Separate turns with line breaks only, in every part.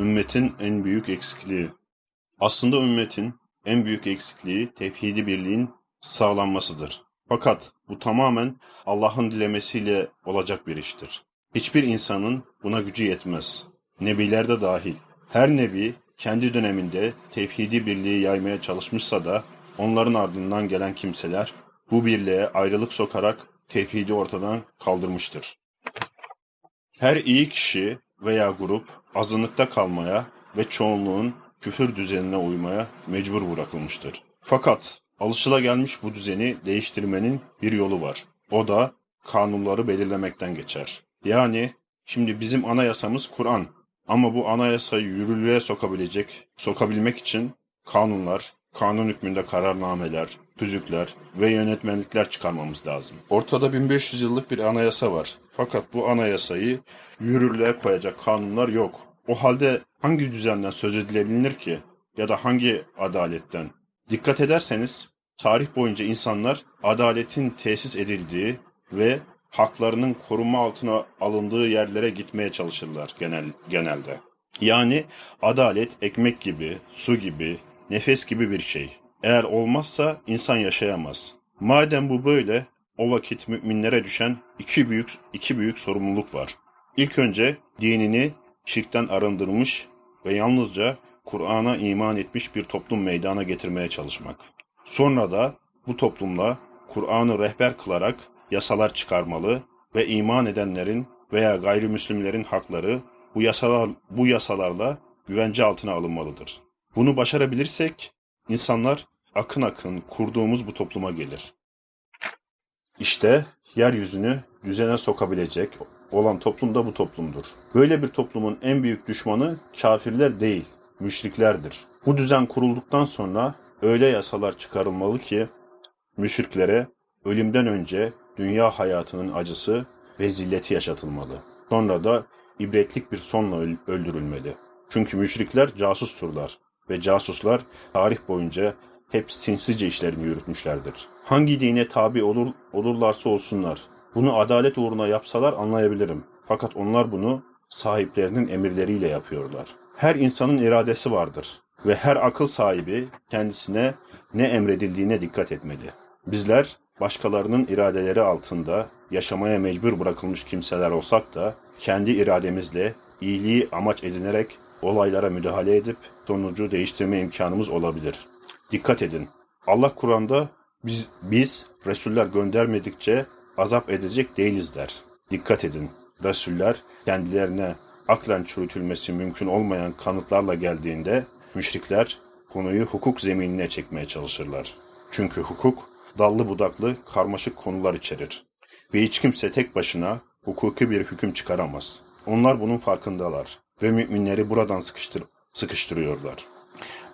Ümmetin en büyük eksikliği. Aslında ümmetin en büyük eksikliği tevhidi birliğin sağlanmasıdır. Fakat bu tamamen Allah'ın dilemesiyle olacak bir iştir. Hiçbir insanın buna gücü yetmez. Nebiler de dahil. Her nebi kendi döneminde tevhidi birliği yaymaya çalışmışsa da onların ardından gelen kimseler bu birliğe ayrılık sokarak tevhidi ortadan kaldırmıştır. Her iyi kişi veya grup azınlıkta kalmaya ve çoğunluğun küfür düzenine uymaya mecbur bırakılmıştır. Fakat alışılagelmiş bu düzeni değiştirmenin bir yolu var. O da kanunları belirlemekten geçer. Yani şimdi bizim anayasamız Kur'an. Ama bu anayasayı yürürlüğe sokabilecek, sokabilmek için kanunlar, kanun hükmünde kararnameler, tüzükler ve yönetmenlikler çıkarmamız lazım. Ortada 1500 yıllık bir anayasa var. Fakat bu anayasayı yürürlüğe koyacak kanunlar yok. O halde hangi düzenden söz edilebilir ki? Ya da hangi adaletten? Dikkat ederseniz tarih boyunca insanlar adaletin tesis edildiği ve haklarının korunma altına alındığı yerlere gitmeye çalışırlar genel genelde. Yani adalet ekmek gibi, su gibi, nefes gibi bir şey. Eğer olmazsa insan yaşayamaz. Madem bu böyle, o vakit müminlere düşen iki büyük iki büyük sorumluluk var. İlk önce dinini şirkten arındırmış ve yalnızca Kur'an'a iman etmiş bir toplum meydana getirmeye çalışmak. Sonra da bu toplumla Kur'an'ı rehber kılarak yasalar çıkarmalı ve iman edenlerin veya gayrimüslimlerin hakları bu yasalar bu yasalarla güvence altına alınmalıdır. Bunu başarabilirsek insanlar akın akın kurduğumuz bu topluma gelir. İşte yeryüzünü düzene sokabilecek olan toplum da bu toplumdur. Böyle bir toplumun en büyük düşmanı kafirler değil, müşriklerdir. Bu düzen kurulduktan sonra öyle yasalar çıkarılmalı ki müşriklere ölümden önce dünya hayatının acısı ve zilleti yaşatılmalı. Sonra da ibretlik bir sonla öldürülmeli. Çünkü müşrikler casusturlar ve casuslar tarih boyunca hep sinsice işlerini yürütmüşlerdir. Hangi dine tabi olur, olurlarsa olsunlar, bunu adalet uğruna yapsalar anlayabilirim. Fakat onlar bunu sahiplerinin emirleriyle yapıyorlar. Her insanın iradesi vardır ve her akıl sahibi kendisine ne emredildiğine dikkat etmeli. Bizler başkalarının iradeleri altında yaşamaya mecbur bırakılmış kimseler olsak da kendi irademizle iyiliği amaç edinerek olaylara müdahale edip sonucu değiştirme imkanımız olabilir. Dikkat edin. Allah Kur'an'da biz, biz Resuller göndermedikçe azap edecek değiliz der. Dikkat edin. Resuller kendilerine aklen çürütülmesi mümkün olmayan kanıtlarla geldiğinde müşrikler konuyu hukuk zeminine çekmeye çalışırlar. Çünkü hukuk dallı budaklı karmaşık konular içerir. Ve hiç kimse tek başına hukuki bir hüküm çıkaramaz. Onlar bunun farkındalar ve müminleri buradan sıkıştır sıkıştırıyorlar.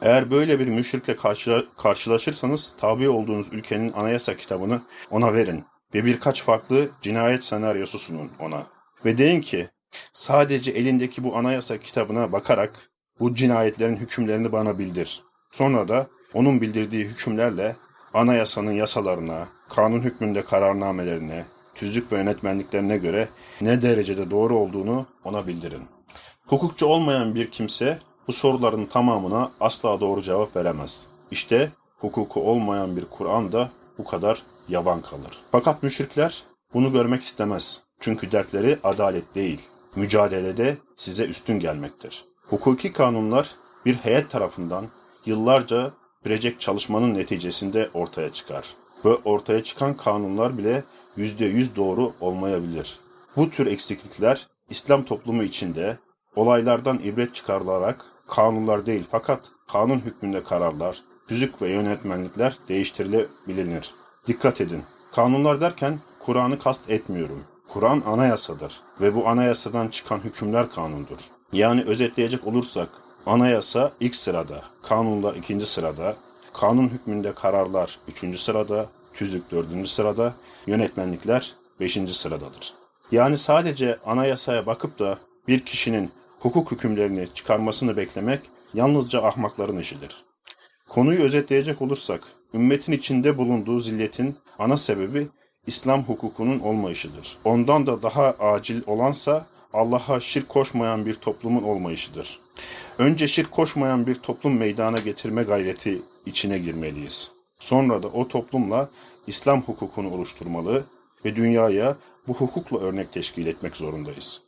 Eğer böyle bir müşrikle karşıla karşılaşırsanız tabi olduğunuz ülkenin anayasa kitabını ona verin ve birkaç farklı cinayet senaryosu sunun ona. Ve deyin ki sadece elindeki bu anayasa kitabına bakarak bu cinayetlerin hükümlerini bana bildir. Sonra da onun bildirdiği hükümlerle anayasanın yasalarına, kanun hükmünde kararnamelerine, tüzük ve yönetmenliklerine göre ne derecede doğru olduğunu ona bildirin. Hukukçu olmayan bir kimse bu soruların tamamına asla doğru cevap veremez. İşte hukuku olmayan bir Kur'an da bu kadar yavan kalır. Fakat müşrikler bunu görmek istemez. Çünkü dertleri adalet değil, mücadelede size üstün gelmektir. Hukuki kanunlar bir heyet tarafından yıllarca sürecek çalışmanın neticesinde ortaya çıkar. Ve ortaya çıkan kanunlar bile %100 doğru olmayabilir. Bu tür eksiklikler İslam toplumu içinde olaylardan ibret çıkarılarak kanunlar değil fakat kanun hükmünde kararlar, tüzük ve yönetmenlikler değiştirilebilir. Dikkat edin. Kanunlar derken Kur'an'ı kast etmiyorum. Kur'an anayasadır ve bu anayasadan çıkan hükümler kanundur. Yani özetleyecek olursak anayasa ilk sırada, kanunlar ikinci sırada, kanun hükmünde kararlar üçüncü sırada, tüzük dördüncü sırada, yönetmenlikler beşinci sıradadır. Yani sadece anayasaya bakıp da bir kişinin hukuk hükümlerini çıkarmasını beklemek yalnızca ahmakların işidir. Konuyu özetleyecek olursak, ümmetin içinde bulunduğu zilletin ana sebebi İslam hukukunun olmayışıdır. Ondan da daha acil olansa Allah'a şirk koşmayan bir toplumun olmayışıdır. Önce şirk koşmayan bir toplum meydana getirme gayreti içine girmeliyiz. Sonra da o toplumla İslam hukukunu oluşturmalı ve dünyaya bu hukukla örnek teşkil etmek zorundayız.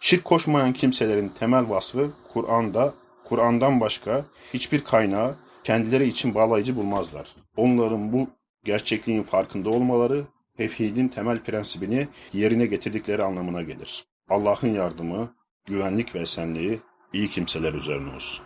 Şirk koşmayan kimselerin temel vasfı Kur'an'da, Kur'an'dan başka hiçbir kaynağı kendileri için bağlayıcı bulmazlar. Onların bu gerçekliğin farkında olmaları, tevhidin temel prensibini yerine getirdikleri anlamına gelir. Allah'ın yardımı, güvenlik ve esenliği iyi kimseler üzerine olsun.